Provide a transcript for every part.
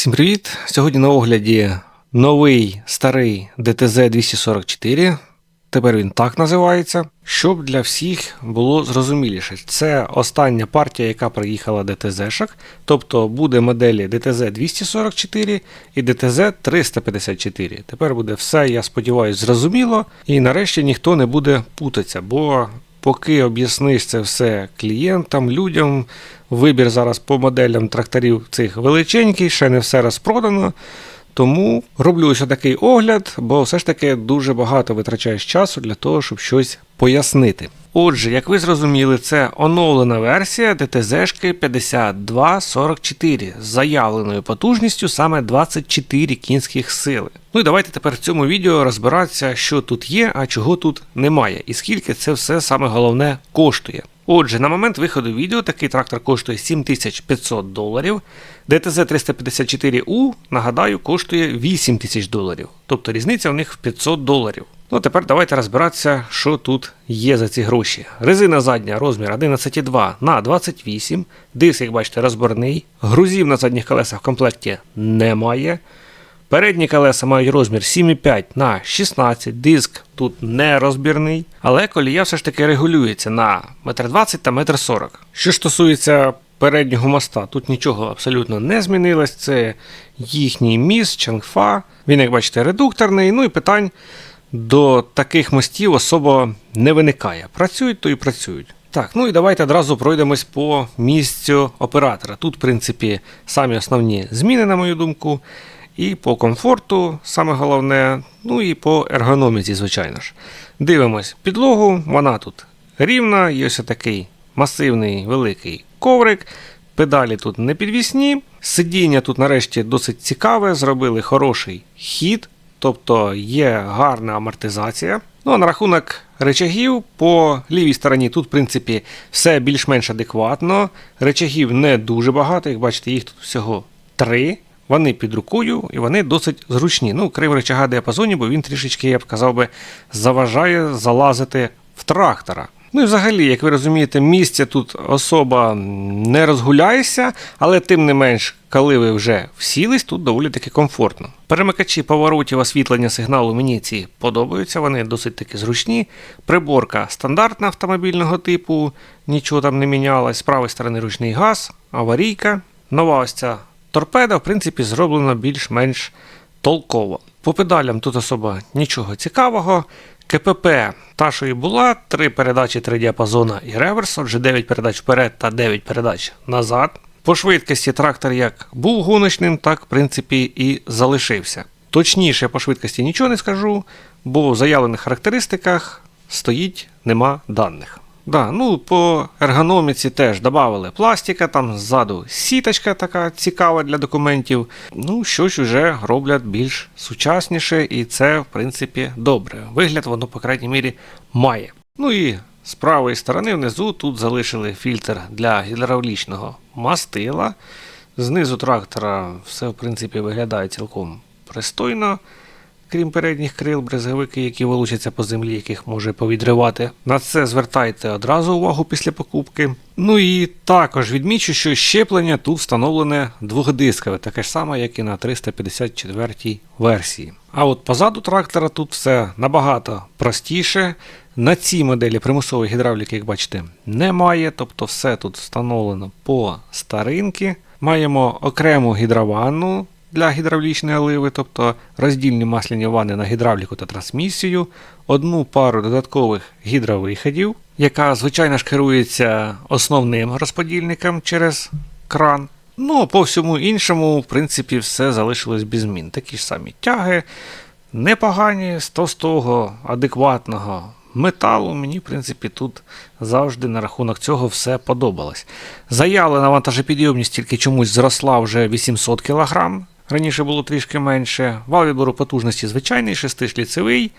Всім привіт! Сьогодні на огляді новий старий DTZ 244. Тепер він так називається. Щоб для всіх було зрозуміліше, це остання партія, яка приїхала DTZ-шок. Тобто буде моделі DTZ 244 і DTZ 354. Тепер буде все, я сподіваюся, зрозуміло. І нарешті ніхто не буде путатися, бо поки об'ясниш це все клієнтам, людям, вибір зараз по моделям тракторів цих величенький, ще не все розпродано. Тому роблю ось такий огляд, бо все ж таки дуже багато витрачаєш часу для того, щоб щось пояснити. Отже, як ви зрозуміли, це оновлена версія DTZ 5244 з заявленою потужністю саме 24 кінських сили. Ну і давайте тепер в цьому відео розбиратися, що тут є, а чого тут немає, і скільки це все саме головне коштує. Отже, на момент виходу відео такий трактор коштує 7500 доларів. DTZ 354U, нагадаю, коштує 8000 доларів. Тобто різниця у них в 500 доларів. Ну, тепер давайте розбиратися, що тут є за ці гроші. Резина задня розмір 11,2 на 28. Диск, як бачите, розборний. Грузів на задніх колесах в комплекті немає. Передні колеса мають розмір 7,5 на 16, диск тут не розбірний, але колія все ж таки регулюється на 1,20 та 1,40 м. Що ж стосується переднього моста, тут нічого абсолютно не змінилось. Це їхній міст, Чангфа. Він, як бачите, редукторний. Ну і питань до таких мостів особо не виникає. Працюють, то і працюють. Так, ну і давайте одразу пройдемось по місцю оператора. Тут, в принципі, самі основні зміни, на мою думку. І по комфорту, саме головне, ну і по ергономіці, звичайно ж. Дивимось підлогу, вона тут рівна, є ось такий масивний великий коврик. Педалі тут не підвісні. Сидіння тут нарешті досить цікаве, зробили хороший хід, тобто є гарна амортизація. Ну а на рахунок речагів по лівій стороні тут, в принципі, все більш-менш адекватно. Речагів не дуже багато, як бачите, їх тут всього три. Вони під рукою і вони досить зручні. Ну, крім речага діапазоні, бо він трішечки, я б казав би, заважає залазити в трактора. Ну і взагалі, як ви розумієте, місця тут особа не розгуляєшся, але тим не менш, коли ви вже всілись, тут доволі таки комфортно. Перемикачі поворотів освітлення сигналу мені ці подобаються, вони досить таки зручні. Приборка стандартна автомобільного типу, нічого там не мінялось. З правої сторони ручний газ, аварійка. Нова ось ця торпеда, в принципі, зроблена більш-менш толково. По педалям тут особо нічого цікавого. КПП та, що і була, 3 передачі, 3 діапазона і реверс, отже 9 передач вперед та 9 передач назад. По швидкості трактор як був гоночним, так в принципі і залишився. Точніше, по швидкості нічого не скажу, бо в заявлених характеристиках стоїть нема даних. Да, ну По ергономіці теж додали пластика, там ззаду сіточка така цікава для документів. Ну, щось вже роблять більш сучасніше, і це, в принципі, добре. Вигляд воно, по крайній мірі, має. Ну і з правої сторони внизу тут залишили фільтр для гідравлічного мастила. Знизу трактора все, в принципі, виглядає цілком пристойно крім передніх крил, брезговики, які волочаться по землі, яких може повідривати. На це звертайте одразу увагу після покупки. Ну і також відмічу, що щеплення тут встановлене двохдискове, таке ж саме, як і на 354-й версії. А от позаду трактора тут все набагато простіше. На цій моделі примусової гідравліки, як бачите, немає, тобто все тут встановлено по старинки. Маємо окрему гідрованну для гідравлічної оливи, тобто роздільні масляні ванни на гідравліку та трансмісію, одну пару додаткових гідровиходів, яка, звичайно ж, керується основним розподільником через кран. Ну, а по всьому іншому, в принципі, все залишилось без змін. Такі ж самі тяги, непогані, з товстого, адекватного металу. Мені, в принципі, тут завжди на рахунок цього все подобалось. Заявлена вантажопідйомність тільки чомусь зросла вже 800 кг. Раніше було трішки менше. Вал відбору потужності звичайний, шестишліцевий.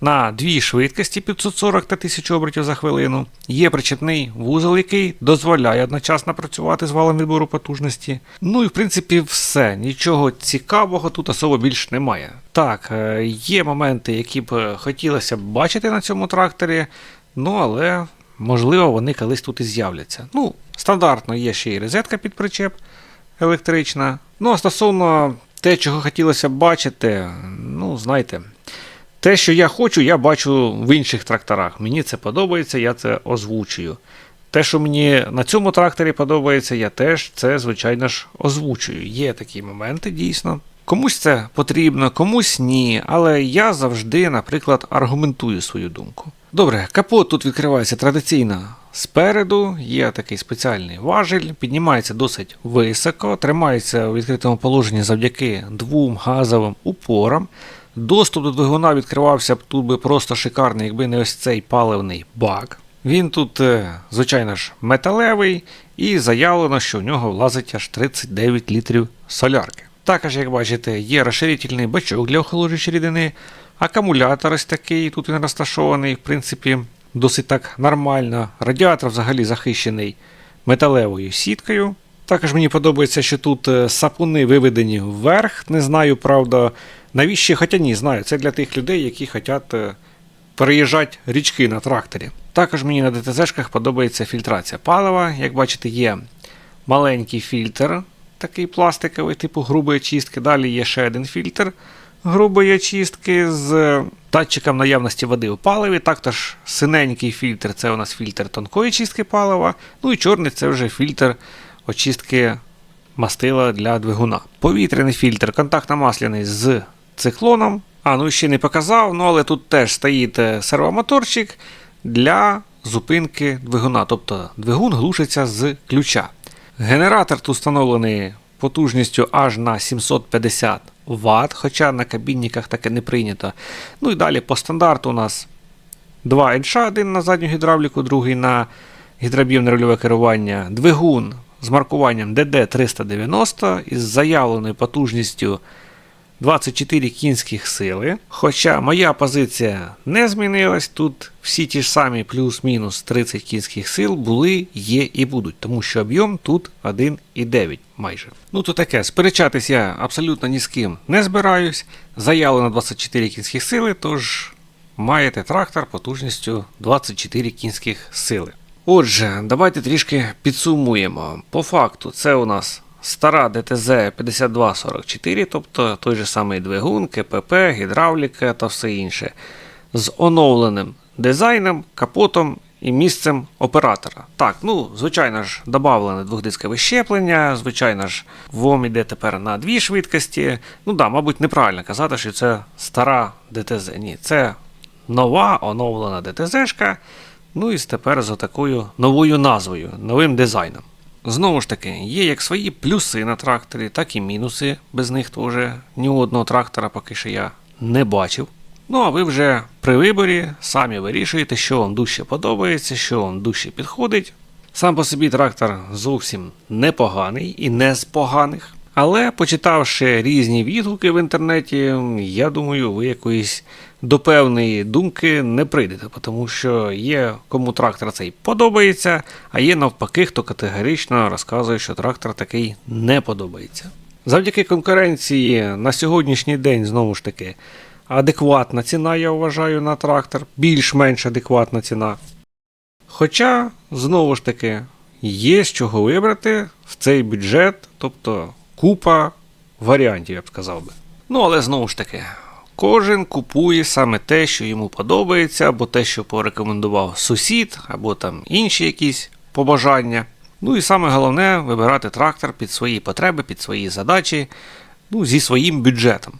На дві швидкості 540 та 1000 обертів за хвилину. Є причепний вузол, який дозволяє одночасно працювати з валом відбору потужності. Ну і в принципі все. Нічого цікавого тут особо більш немає. Так, е, є моменти, які б хотілося б бачити на цьому тракторі, ну але можливо вони колись тут і з'являться. Ну, Стандартно є ще й розетка під причеп. Електрична. Ну, а стосовно те, чого хотілося бачити, ну, знаєте, те, що я хочу, я бачу в інших тракторах. Мені це подобається, я це озвучую. Те, що мені на цьому тракторі подобається, я теж це, звичайно ж, озвучую. Є такі моменти, дійсно. Комусь це потрібно, комусь ні, але я завжди, наприклад, аргументую свою думку. Добре, капот тут відкривається традиційно спереду, є такий спеціальний важіль, піднімається досить високо, тримається у відкритому положенні завдяки двом газовим упорам. Доступ до двигуна відкривався б тут би просто шикарний, якби не ось цей паливний бак. Він тут, е, звичайно ж, металевий, і заявлено, що в нього влазить аж 39 літрів солярки. Також, як бачите, є розширительний бачок для охолоджуючої рідини, акумулятор ось такий, тут він розташований, в принципі, досить так нормально. Радіатор взагалі захищений металевою сіткою. Також мені подобається, що тут е, сапуни виведені вверх. Не знаю, правда, навіщо, хоча ні, знаю, це для тих людей, які хочуть е, переїжджати річки на тракторі. Також мені на ДТЗ-шках подобається фільтрація палива. Як бачите, є маленький фільтр, такий пластиковий, типу грубої очистки. Далі є ще один фільтр грубої очистки з датчиком наявності води у паливі. Також синенький фільтр це у нас фільтр тонкої чистки палива. Ну і чорний це вже фільтр очистки мастила для двигуна. Повітряний фільтр контактно-масляний з циклоном. А, ну ще не показав, ну але тут теж стоїть е, сервомоторчик для зупинки двигуна. Тобто двигун глушиться з ключа. Генератор тут встановлений потужністю аж на 750 Вт, хоча на кабінниках таке не прийнято. Ну і далі по стандарту у нас два інша, один на задню гідравліку, другий на гідроб'ємне рульове керування. Двигун з маркуванням DD390 із заявленою потужністю 24 кінських сили. Хоча моя позиція не змінилась, тут всі ті ж самі плюс-мінус 30 кінських сил були, є і будуть, тому що об'єм тут 1,9 майже. Ну то таке, сперечатись я абсолютно ні з ким не збираюсь. Заявлено 24 кінських сили, тож маєте трактор потужністю 24 кінських сили. Отже, давайте трішки підсумуємо. По факту, це у нас стара ДТЗ 5244, тобто той же самий двигун, КПП, гідравліка та все інше, з оновленим дизайном, капотом і місцем оператора. Так, ну, звичайно ж, додавлене двохдискове щеплення, звичайно ж, ВОМ іде тепер на дві швидкості. Ну да, мабуть, неправильно казати, що це стара ДТЗ. Ні, це нова оновлена ДТЗ-шка. Ну і тепер за такою новою назвою, новим дизайном. Знову ж таки, є як свої плюси на тракторі, так і мінуси. Без них теж ні одного трактора поки що я не бачив. Ну а ви вже при виборі самі вирішуєте, що вам дужче подобається, що вам дужче підходить. Сам по собі трактор зовсім непоганий і не з поганих. Але почитавши різні відгуки в інтернеті, я думаю, ви якоїсь до певної думки не прийдете, тому що є кому трактор цей подобається, а є навпаки, хто категорично розказує, що трактор такий не подобається. Завдяки конкуренції на сьогоднішній день, знову ж таки, адекватна ціна, я вважаю, на трактор, більш-менш адекватна ціна. Хоча, знову ж таки, є з чого вибрати в цей бюджет, тобто купа варіантів, я б сказав би. Ну, але знову ж таки, кожен купує саме те, що йому подобається, або те, що порекомендував сусід, або там інші якісь побажання. Ну і саме головне вибирати трактор під свої потреби, під свої задачі, ну, зі своїм бюджетом.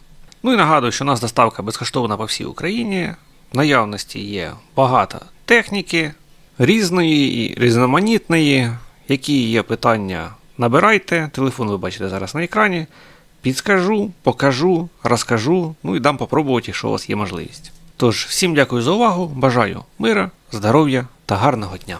Ну і нагадую, що у нас доставка безкоштовна по всій Україні. В наявності є багато техніки, різної і різноманітної. Які є питання, набирайте. Телефон ви бачите зараз на екрані. Підскажу, покажу, розкажу, ну і дам попробувати, якщо у вас є можливість. Тож, всім дякую за увагу, бажаю мира, здоров'я та гарного дня!